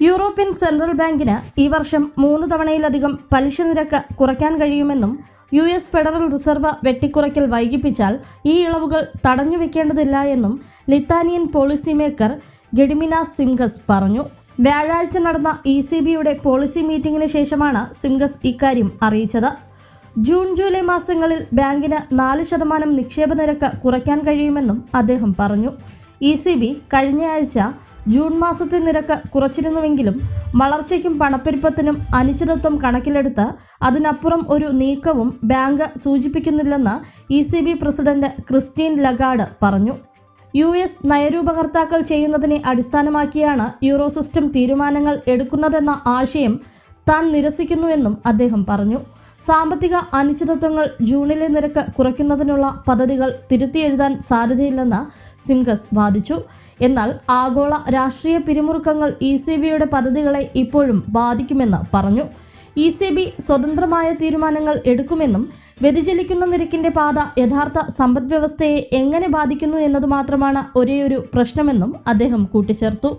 European central ബാങ്കിന് ഈ വർഷം മൂന്ന് തവണയിലധികം പലിശ നിരക്ക് കുറയ്ക്കാൻ കഴിയുമെന്നും യു എസ് ഫെഡറൽ റിസർവ് വെട്ടിക്കുറയ്ക്കൽ വൈകിപ്പിച്ചാൽ ഈ ഇളവുകൾ തടഞ്ഞു വെക്കേണ്ടതില്ല എന്നും ലിത്താനിയൻ പോളിസി മേക്കർ ഗെഡിമിന സിംഗസ് പറഞ്ഞു. വ്യാഴാഴ്ച നടന്ന ഇ സി ബിയുടെ പോളിസി മീറ്റിംഗിന് ശേഷമാണ് സിംഗസ് ഇക്കാര്യം അറിയിച്ചത്. ജൂൺ ജൂലൈ മാസങ്ങളിൽ ബാങ്കിന് നാല് ശതമാനം നിക്ഷേപ നിരക്ക് കുറയ്ക്കാൻ കഴിയുമെന്നും അദ്ദേഹം പറഞ്ഞു. ഇ സി ബി കഴിഞ്ഞയാഴ്ച ജൂൺ മാസത്തെ നിരക്ക് കുറച്ചിരുന്നുവെങ്കിലും വളർച്ചയ്ക്കും പണപ്പെരുപ്പത്തിനും അനിശ്ചിതത്വം കണക്കിലെടുത്ത് അതിനപ്പുറം ഒരു നീക്കവും bank സൂചിപ്പിക്കുന്നില്ലെന്ന് E C B president Christine Lagarde പറഞ്ഞു. യു എസ് നയരൂപകർത്താക്കൾ ചെയ്യുന്നതിനെ അടിസ്ഥാനമാക്കിയാണ് യൂറോ സിസ്റ്റം തീരുമാനങ്ങൾ എടുക്കുന്നതെന്ന ആശയം താൻ നിരസിക്കുന്നുവെന്നും അദ്ദേഹം പറഞ്ഞു. സാമ്പത്തിക അനിശ്ചിതത്വങ്ങൾ ജൂണിലെ നിരക്ക് കുറയ്ക്കുന്നതിനുള്ള പദ്ധതികൾ തിരുത്തിയെഴുതാൻ സാധ്യതയില്ലെന്ന് സിംഗസ് വാദിച്ചു. എന്നാൽ ആഗോള രാഷ്ട്രീയ പിരിമുറുക്കങ്ങൾ ഇ സി ബിയുടെ പദ്ധതികളെ ഇപ്പോഴും ബാധിക്കുമെന്ന് പറഞ്ഞു. ഇ സി ബി സ്വതന്ത്രമായ തീരുമാനങ്ങൾ എടുക്കുമെന്നും വ്യതിചലിക്കുന്ന നിരക്കിന്റെ പാത യഥാർത്ഥ സമ്പദ്വ്യവസ്ഥയെ എങ്ങനെ ബാധിക്കുന്നു എന്നത് മാത്രമാണ് ഒരേയൊരു പ്രശ്നമെന്നും അദ്ദേഹം കൂട്ടിച്ചേർത്തു.